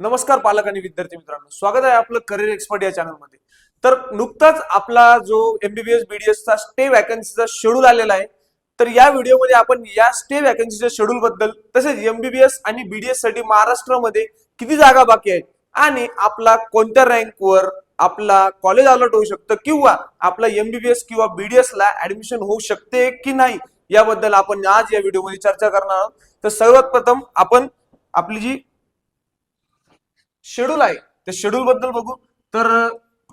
नमस्कार पालक आणि विद्यार्थी मित्रांनो. स्वागत आहे आपलं करिअर एक्सपर्ट या चॅनलमध्ये. तर नुकताच आपला जो एमबीबीएस बीडीएसचा स्टे वॅकन्सीचा शेड्यूल आलेला आहे तर या व्हिडिओमध्ये आपण या स्टे वॅकन्सीच्या शेड्यूल बद्दल तसेच एमबीबीएस आणि बीडीएससाठी महाराष्ट्रामध्ये किती जागा बाकी आहेत आणि आपला कोणत्या रँकवर आपला कॉलेज अलर्ट होऊ शकतं किंवा आपला एमबीबीएस किंवा बीडीएस ला ऍडमिशन होऊ शकते की नाही याबद्दल आपण आज या व्हिडिओमध्ये चर्चा करणार आहोत. तर सर्वात प्रथम आपण आपली जी शेड्यूल आहे. त्या शेड्यूल बद्दल बघू. तर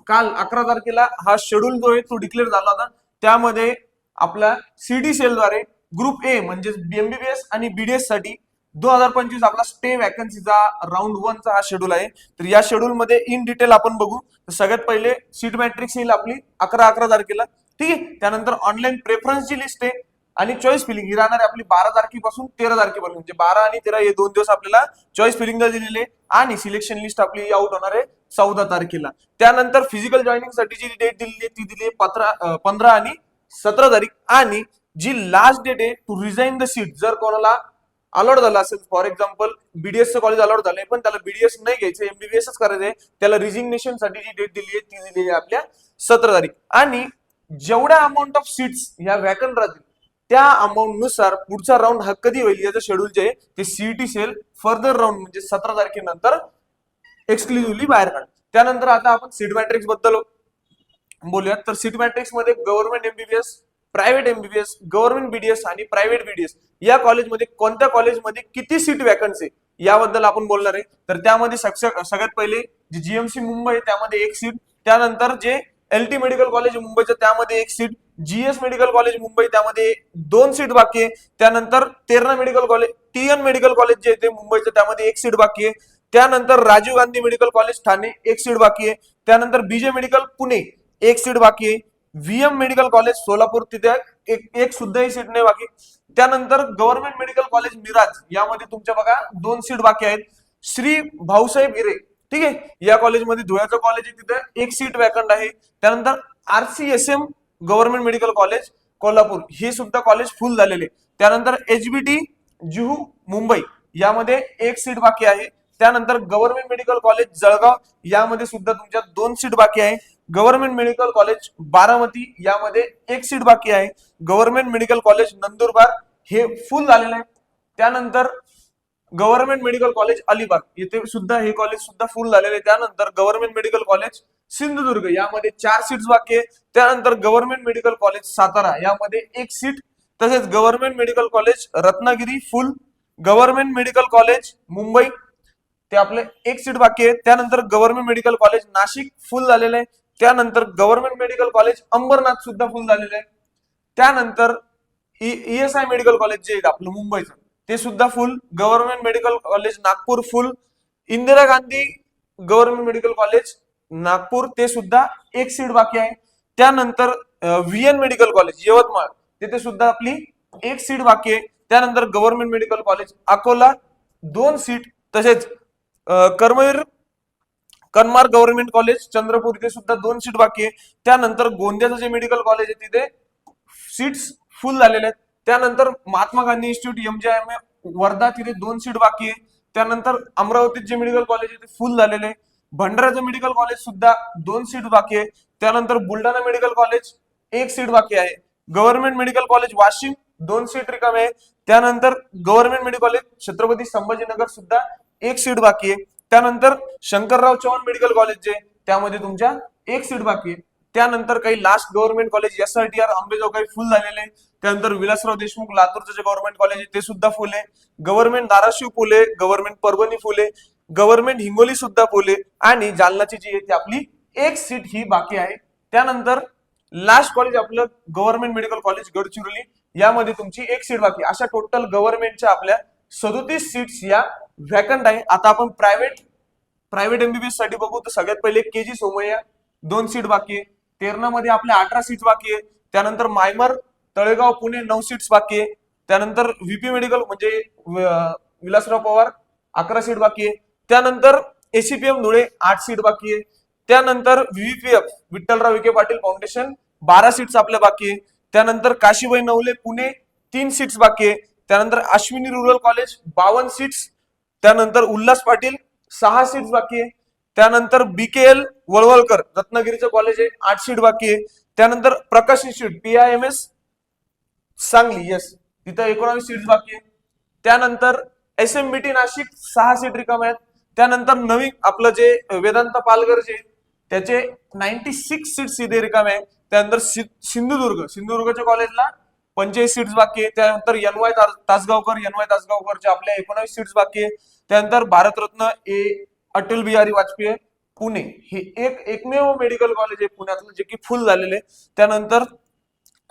काल अकरा तारखेला हा शेड्यूल जो आहे तो डिक्लेअर झाला होता. त्यामध्ये आपला सीडी सेलद्वारे ग्रुप ए म्हणजे एमबीबीएस आणि बीडीएससाठी दोन हजार पंचवीस आपला स्टे वॅकन्सीचा राऊंड वनचा हा शेड्यूल आहे. तर या शेड्यूल मध्ये इन डिटेल आपण बघू. तर सगळ्यात पहिले सीट मॅट्रिक्स येईल आपली अकरा अकरा तारखेला. ठीक आहे? त्यानंतर ऑनलाईन प्रेफरन्सची लिस्ट आहे आणि चॉईस फिलिंग ही राहणार आपली बारा तारखेपासून तेरा तारखेपर्यंत. म्हणजे बारा आणि तेरा हे दोन दिवस आपल्याला चॉईस फिलिंगला दिलेले आणि सिलेक्शन लिस्ट आपली आउट होणार आहे चौदा तारखेला. त्यानंतर फिजिकल जॉईनिंगसाठी जी डेट दिलेली आहे ती दिली आहे पत्रा पंधरा आणि सतरा तारीख. आणि जी लास्ट डेट आहे टू रिझाईन द सीट जर कोणाला अलॉट झालं असेल फॉर एक्झाम्पल बीडीएसचं कॉलेज अलॉट झालंय पण त्याला बीडीएस नाही घ्यायचं एमबीबीएसच करायचंय त्याला रिझिग्नेशनसाठी जी डेट दिली आहे ती दिली आहे आपल्या सतरा तारीख. आणि जेवढ्या अमाऊंट ऑफ सीट्स ह्या व्हॅकंट राहतील त्या अमाऊंटनुसार पुढचा राऊंड हा कधी होईल याचं शेड्यूल जे आहे ते सीईटी सेल फर्दर राऊंड म्हणजे सतरा तारखेनंतर एक्सक्लुझिव्हली बाहेर काढ त्यानंतर आता आपण सीट मॅट्रिक्सबद्दल बोलूयात. तर सीट मॅट्रिक्समध्ये government MBBS private MBBS government BDS आणि प्रायव्हेट बीडीएस या कॉलेजमध्ये कोणत्या कॉलेजमध्ये किती सीट वॅकन्सी याबद्दल आपण बोलणार आहे. तर त्यामध्ये सगळ्यात पहिले जी जीएमसी मुंबई आहे, त्यामध्ये एक सीट त्यानंतर J L T medical college मुंबईचं त्यामध्ये एक seat GS medical college Mumbai त्यामध्ये दोन सीट बाकी आहे. त्यानंतर Terna medical college TN medical college जे आहे ते मुंबईचं त्यामध्ये एक सीट बाकी आहे. त्यानंतर राजीव गांधी मेडिकल कॉलेज ठाणे एक सीट बाकी आहे. त्यानंतर बीजे मेडिकल पुणे एक सीट बाकी आहे. व्हीएम मेडिकल कॉलेज सोलापूर तिथे एक एक सुद्धाही सीट नाही बाकी. त्यानंतर गव्हर्नमेंट मेडिकल कॉलेज मिराज यामध्ये तुमच्या बघा दोन सीट बाकी आहेत. श्री भाऊसाहेब हिरे ठीक आहे? या कॉलेजमध्ये धुळ्याचं कॉलेज आहे तिथे एक सीट वॅकंट आहे. त्यानंतर RCSM government medical college Kolhapur. हे सुद्धा कॉलेज फुल झालेले त्यानंतर एचबीटी जुहू मुंबई. यामध्ये एक सीट बाकी आहे. त्यानंतर गव्हर्नमेंट मेडिकल कॉलेज जळगाव. यामध्ये सुद्धा तुमच्या दोन सीट बाकी आहे. Government medical college Baramati. यामध्ये एक सीट बाकी आहे. Government medical college Nandurbar. हे फुल झालेलं आहे. त्यानंतर गव्हर्नमेंट मेडिकल कॉलेज अलिबाग. येथे सुद्धा हे कॉलेज सुद्धा फुल झालेले त्यानंतर गव्हर्नमेंट मेडिकल कॉलेज सिंधुदुर्ग. यामध्ये चार सीट्स बाकी आहे त्यानंतर गव्हर्नमेंट मेडिकल कॉलेज सातारा. यामध्ये एक सीट तसेच government medical college Ratnagiri full government medical college Mumbai. ते आपले एक सीट बाकी आहे त्यानंतर government medical college Nashik full झालेलं आहे. त्यानंतर गव्हर्नमेंट मेडिकल कॉलेज अंबरनाथ सुद्धा फुल झालेलं आहे. त्यानंतर ईएसआय मेडिकल कॉलेज जे आहे आपलं मुंबईचं. ते सुद्धा full government medical college Nagpur full Indira Gandhi government medical college Nagpur ते सुद्धा एक सीट बाकी आहे. त्यानंतर V N medical college Yavatmal तिथे सुद्धा आपली एक सीट बाकी आहे. त्यानंतर गव्हर्नमेंट मेडिकल कॉलेज अकोला दोन सीट तसेच कर्मवीर कनमार गव्हर्नमेंट कॉलेज चंद्रपूर इथे सुद्धा दोन सीट बाकी आहे. त्यानंतर गोंदियाचं जे मेडिकल कॉलेज आहे तिथे सीट्स फुल झालेले आहेत. त्यानंतर Mahatma Gandhi institute M J M Wardha तिथे दोन सीट बाकी आहे. त्यानंतर अमरावतीत जे मेडिकल कॉलेज आहे ते फुल झालेले आहे. मेडिकल कॉलेज सुद्धा दोन सीट बाकी आहे. त्यानंतर बुलढाणा मेडिकल कॉलेज एक सीट बाकी आहे. गव्हर्नमेंट मेडिकल कॉलेज वाशिम दोन सीट रिकामे आहे. त्यानंतर government medical college Chhatrapati Sambhajinagar सुद्धा एक सीट बाकी आहे. त्यानंतर शंकरराव चव्हाण मेडिकल कॉलेज जे आहे, त्यामध्ये तुमच्या एक सीट बाकी आहे. त्यानंतर काही last government college S R T R Ambajogai full झालेले त्यानंतर विलासराव देशमुख लातूरचं जे गव्हर्नमेंट कॉलेज आहे ते सुद्धा फुल आहे. गव्हर्नमेंट धाराशिव फुले गव्हर्नमेंट परभणी फुले गव्हर्नमेंट हिंगोली सुद्धा फुले आणि जालनाची जी आहे ती आपली एक सीट ही बाकी आहे. त्यानंतर लास्ट कॉलेज आपलं गव्हर्नमेंट मेडिकल कॉलेज गडचिरोली यामध्ये तुमची एक सीट बाकी अशा टोटल गव्हर्नमेंटच्या आपल्या सदोतीस सीट्स या व्हॅकंट आहे. आता आपण प्रायव्हेट प्रायव्हेट एमबीबीएससाठी बघू तर सगळ्यात पहिले केजी सोमय्या दोन सीट बाकी आहे. तेरणा आपल्या अठरा सीट्स बाकी आहे. त्यानंतर मायमर तळेगाव पुणे नऊ सीट्स बाकी आहे. त्यानंतर व्हीपी मेडिकल म्हणजे विलासराव पवार अकरा सीट बाकी आहे. त्यानंतर एसीपीएम धुळे आठ सीट बाकी आहे. त्यानंतर व्हीपीएफ विठ्ठलराव विखे पाटील फाउंडेशन बारा सीट्स आपल्या बाकी आहे. त्यानंतर काशीबाई नवले पुणे तीन सीट्स बाकी आहे. त्यानंतर अश्विनी रुरल कॉलेज बावन्न सीट्स त्यानंतर उल्हास पाटील सहा सीट्स बाकी आहे. त्यानंतर बीकेएल वळवळकर रत्नागिरीचं कॉलेज आहे आठ सीट बाकी आहे. त्यानंतर Prakash institute P I M S Sangli yes तिथं एकोणावीस सीट्स बाकी आहे. त्यानंतर S M B T Nashik सहा सीट रिकाम आहेत. त्यानंतर नवीन आपलं जे वेदांत पालघर जे त्याचे नाईन्टी सिक्स सीट्स इथे रिकाम आहे त्यानंतर सिंधुदुर्ग सिंधुदुर्गच्या कॉलेजला पंचेचाळीस सीट्स बाकी आहे त्यानंतर N Y Tasgaonkar N Y तासगावकरच्या आपल्या एकोणावीस सीट्स बाकी आहे त्यानंतर भारतरत्न ए अटल बिहारी वाजपेयी पुणे. हे एक एकमेव मेडिकल कॉलेज आहे पुण्यातलं जे की फुल झालेले त्यानंतर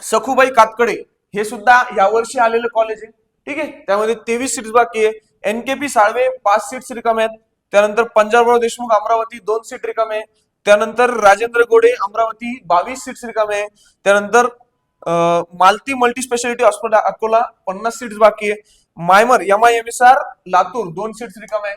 सखुबाई कातकडे हे सुद्धा यावर्षी आलेलं कॉलेज आहे. ठीक आहे? त्यामध्ये तेवीस सीट्स बाकी आहे. एनकेपी साळवे पाच सीट्स रिकामे आहेत. त्यानंतर पंजाबराव देशमुख अमरावती दोन सीट रिकामे आहे. त्यानंतर राजेंद्र गोडे अमरावती बावीस सीट्स रिकामे आहे. त्यानंतर Malati multi specialty hospital Akola पन्नास सीट्स बाकी आहे. MIMER M I M S R Latur दोन सीट्स रिकामे आहे.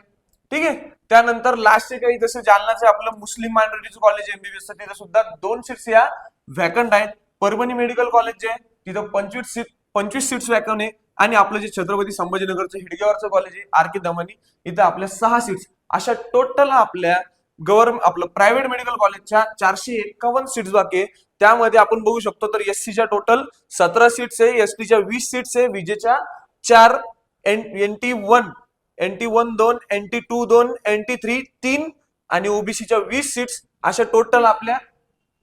ठीक आहे? त्यानंतर लास्टचे काही जसं जालनाचे आपलं मुस्लिम मायनॉरिटीचं कॉलेज एमबीबीएस तिथं सुद्धा दोन सीट्स या व्हॅकंट आहेत. परभणी मेडिकल कॉलेज जे आहे तिथं पंचवीस सीट पंचवीस सीट्स व्हॅकंट आहे. आणि आपलं जे छत्रपती संभाजीनगरचं हिडगेवरचं कॉलेज आहे आर के दमानी इथं आपल्या सहा सीट्स अशा टोटल आपल्या गव्हर्नमेंट आपलं प्रायव्हेट मेडिकल कॉलेजच्या चारशे एकावन्न सीट्स बाकी आहे. त्यामध्ये आपण बघू शकतो तर एस च्या टोटल सतरा सीट्स आहे एस टीच्या वीस सीट्स आहे विजेच्या चार N N T one NT one दोन एनटी टू दोन एनटी थ्री तीन आणि ओबीसीच्या वीस सीट्स अशा टोटल आपल्या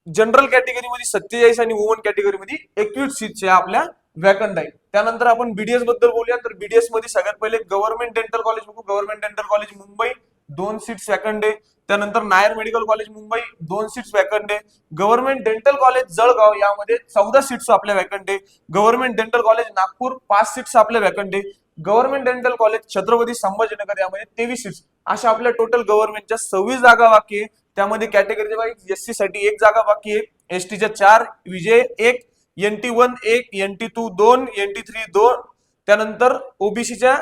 जनरल कॅटेगरीमध्ये सत्तेचाळीस आणि वुमन कॅटेगरीमध्ये एकवीस सीट्स या आपल्या व्हॅकंट आहेत. त्यानंतर आपण बीडीएसबद्दल बोलूया. तर बीडीएसमध्ये सगळ्यात पहिले गव्हर्नमेंट डेंटल कॉलेज बघू. गव्हर्नमेंट डेंटल कॉलेज मुंबई दोन सीट्स सेकंड आहे. त्यानंतर नायर मेडिकल कॉलेज मुंबई दोन सीट्स वॅकंट आहे. गव्हर्नमेंट डेंटल कॉलेज जळगाव यामध्ये चौदा सीट्स आपल्या वॅकंट आहे. गव्हर्नमेंट डेंटल कॉलेज नागपूर पाच सीट्स आपल्या वॅकंट आहे. Government dental college Chhatrapati Sambhajinagar यामध्ये तेवीस सीट्स अशा आपल्या टोटल गव्हर्नमेंटच्या सव्वीस जागा बाकी आहे. त्यामध्ये कॅटेगरी बाई एस सी साठी एक जागा बाकी आहे. एसटीच्या चार विजय एक एन टी वन एक एन टी टू दोन एन टी थ्री दोन. त्यानंतर ओबीसीच्या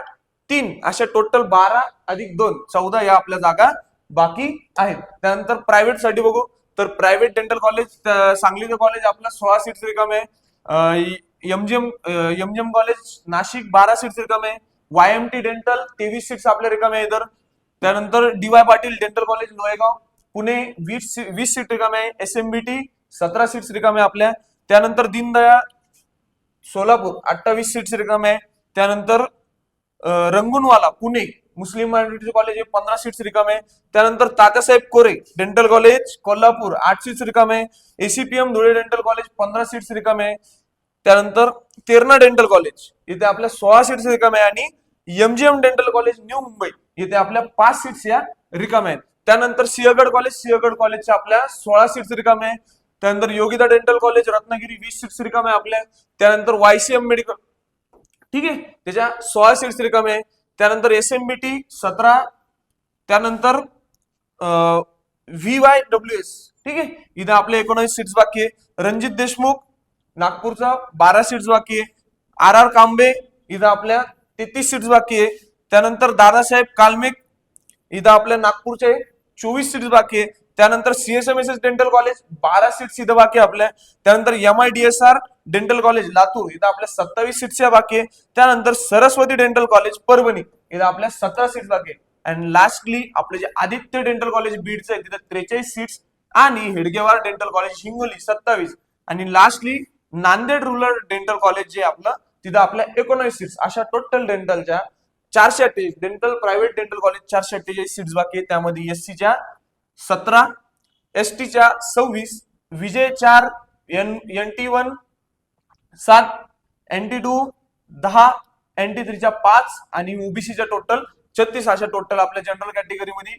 तीन अशा टोटल बारा अधिक दोन चौदा या आपल्या जागा बाकी आहेत त्यानंतर प्रायव्हेटसाठी बघू. तर प्रायव्हेट डेंटल कॉलेज सांगलीचं कॉलेज आपलं सोळा सीट्स रिकाम आहे. एमजीएम एमजीएम कॉलेज नाशिक बारा सीट्स रिकाम आहे. वाय एम टी डेंटल तेवीस सीट्स आपल्या रिकामे आहे इधर. त्यानंतर D Y Patil dental college Lohegaon Pune वीस वीस सीट रिकामे आहे. एस एम बी टी सतरा सीट्स रिकामे आहे आपल्या. त्यानंतर दीनदयाळ सोलापूर अठ्ठावीस सीट्स रिकामे आहे. त्यानंतर Rangoonwala Rangoonwala Pune. Muslim minority college हे पंधरा सीट्स रिकामे आहे. त्यानंतर तात्यासाहेब कोरे डेंटल कॉलेज कोल्हापूर आठ सीट्स रिकामे आहे. एसीपीएम धुळे डेंटल कॉलेज पंधरा सीट्स रिकामे आहे. त्यानंतर तेरणा डेंटल कॉलेज इथे आपल्या सोळा सीट्स रिकामे आहे. आणि MGM dental college new Mumbai इथे आपल्या पाच सीट्स या रिकामे आहेत. त्यानंतर सिंहगड कॉलेज सिंहगड कॉलेजच्या आपल्या सोळा सीट्स रिकामे आहे. त्यानंतर योगिता डेंटल कॉलेज रत्नागिरी वीस सीट्स रिकामे आहे आपल्या. त्यानंतर वायसीएम मेडिकल ठीक आहे? त्याच्या सोळा सीट्स रिकामे आहे. त्यानंतर एस एम बी टी सतरा त्यानंतर व्ही वाय डब्ल्यू एस ठीक आहे? इथं आपले एकोणावीस सीट्स बाकी आहे. रणजित देशमुख नागपूरचा बारा सीट्स बाकी आहे. आर आर कांबे इथं आपल्या तेहतीस सीट्स बाकी आहे. त्यानंतर दादासाहेब कालमिक इथं आपल्या नागपूरचे चोवीस सीट्स बाकी आहे. त्यानंतर सीएसएमएसएस डेंटल कॉलेज बारा सीट इथं बाकी आपल्या. त्यानंतर M I D S R dental college Latur. इथं आपल्या सत्तावीस सीट्स बाकी आहे. त्यानंतर सरस्वती डेंटल कॉलेज परभणी. इथं आपल्या सतरा सीट्स बाकी आहे. अँड लास्टली आपले जे आदित्य डेंटल कॉलेज बीडचं आहे तिथं त्रेचाळीस सीट्स आणि हेडगेवार डेंटल कॉलेज हिंगोली सत्तावीस. आणि lastly Nanded rural dental college जे आपलं तिथं आपल्या एकोणवीस सीट्स अशा टोटल डेंटलच्या चारशे अठ्ठेचाळीस डेंटल प्रायव्हेट डेंटल कॉलेज चारशे अठ्ठेचाळीस सीट्स बाकी त्यामध्ये एस च्या सतरा एस टीच्या सव्वीस विजय चार एन एन टी वन सात एन टी टू दहा एन टी थ्रीच्या पाच आणि ओबीसीच्या टोटल छत्तीस अशा टोटल आपल्या जनरल कॅटेगरीमध्ये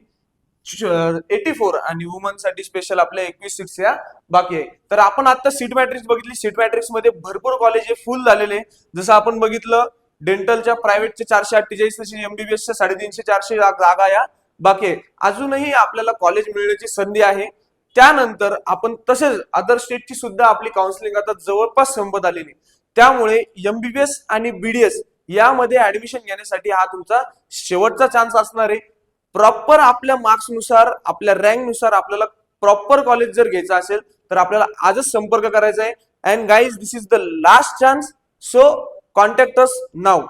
एटी फोर आणि वुमनसाठी स्पेशल आपल्या एकवीस सीट्स या बाकी आहे. तर आपण आता सीट मॅट्रिक्स बघितली. सीट मॅट्रिक्समध्ये भरपूर कॉलेज हे फुल झालेले जसं आपण बघितलं डेंटलच्या प्रायव्हेटचे चारशे अठ्ठेचाळीस तशी एमबीबीएसच्या साडेतीनशे चारशे जागा या. बाकी अजूनही आपल्याला कॉलेज मिळण्याची संधी आहे. त्यानंतर आपण तसेच अदर स्टेटची सुद्धा आपली काउन्सिलिंग आता जवळपास संपत आलेली. त्यामुळे एमबीबीएस आणि बीडीएस यामध्ये ऍडमिशन घेण्यासाठी हा तुमचा शेवटचा चान्स असणार आहे. प्रॉपर आपल्या मार्क्सनुसार आपल्या रँकनुसार आपल्याला प्रॉपर कॉलेज जर घ्यायचं असेल तर आपल्याला आजच संपर्क करायचा आहे. And guys this is the last chance so contact us now